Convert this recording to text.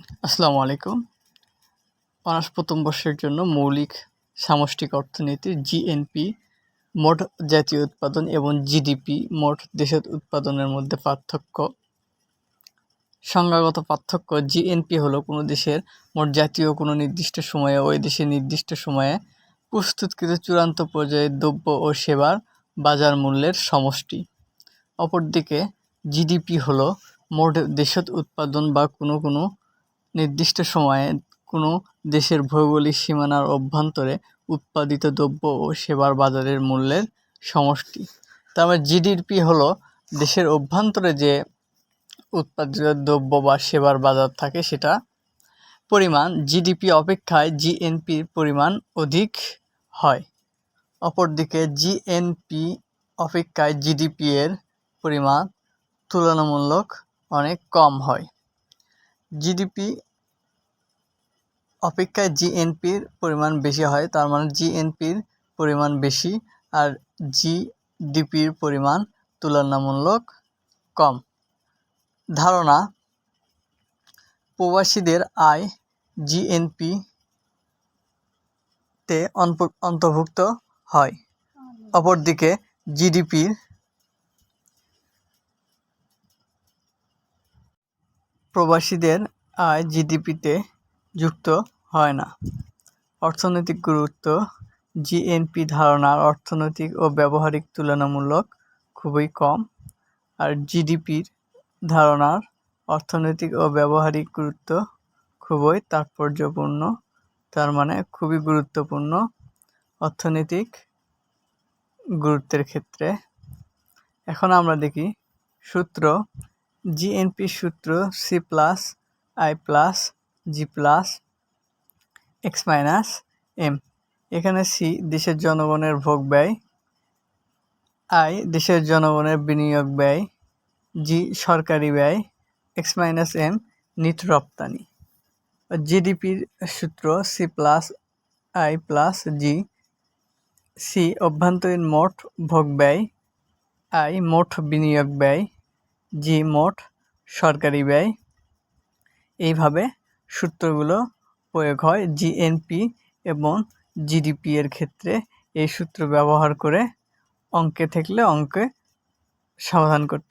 আসসালামু আলাইকুম। অনার্স প্রথম বর্ষের জন্য মৌলিক সামষ্টিক অর্থনীতি জিএনপি মোট জাতীয় উৎপাদন এবং জিডিপি মোট দেশের উৎপাদনের মধ্যে পার্থক্য। সংজ্ঞাগত পার্থক্য জিএনপি হলো কোনো দেশের মোট জাতীয় কোনো নির্দিষ্ট সময়ে ওই দেশের নির্দিষ্ট সময়ে প্রস্তুতকৃত চূড়ান্ত পর্যায়ে দ্রব্য ও সেবার বাজার মূল্যের সমষ্টি। অপরদিকে জিডিপি হলো মোট দেশত উৎপাদন বা কোনো কোনো নির্দিষ্ট সময়ে কোনো দেশের ভৌগোলিক সীমানার অভ্যন্তরে উৎপাদিত দ্রব্য ও সেবার বাজারের মূল্যের সমষ্টি। তার মানে জিডিপি হলো দেশের অভ্যন্তরে যে উৎপাদিত দ্রব্য বা সেবার বাজার থাকে সেটা পরিমাণ, জিডিপি অপেক্ষায় জিএনপির পরিমাণ অধিক হয়। অপরদিকে জিএনপি অপেক্ষায় জিডিপি এর পরিমাণ তুলনামূলক অনেক কম হয়। জিডিপি অপেক্ষায় জিএনপির পরিমাণ বেশি হয়, তার মানে জিএনপির পরিমাণ বেশি আর জিডিপির পরিমাণ তুলনামূলক কম। ধারণা, প্রবাসীদের আয় জিএনপি তে অন্তর্ভুক্ত হয়। অপরদিকে জিডিপির প্রবাসীদের আয় জিডিপিতে যুক্ত হয় না। অর্থনৈতিক গুরুত্ব জিএনপি ধারণার অর্থনৈতিক ও ব্যবহারিক তুলনামূলক খুবই কম, আর জিডিপির ধারণার অর্থনৈতিক ও ব্যবহারিক গুরুত্ব খুবই তাৎপর্যপূর্ণ, তার মানে খুবই গুরুত্বপূর্ণ অর্থনৈতিক গুরুত্বের ক্ষেত্রে। এখন আমরা দেখি সূত্র জিএনপি সূত্র C plus I plus G plus, X minus, M. এখানে সি, দেশের জনগণের ভোগ ব্যয়। আই, দেশের জনগণের বিনিয়োগ ব্যয়। জি, সরকারি ব্যয়। এক্স মাইনাস, এম, নিট রপ্তানি। জিডিপির সূত্র C plus, I plus, G. C, অভ্যন্তরীণ মোট ভোগ ব্যয়। আই, মোট বিনিয়োগ ব্যয়। জি, মোট সরকারি ব্যয়। এইভাবে সূত্রগুলো প্রয়োগ হয় জিএনপি এবং জিডিপি এর ক্ষেত্রে। এই সূত্র ব্যবহার করে অঙ্কে থাকলে অঙ্কে সমাধান করতে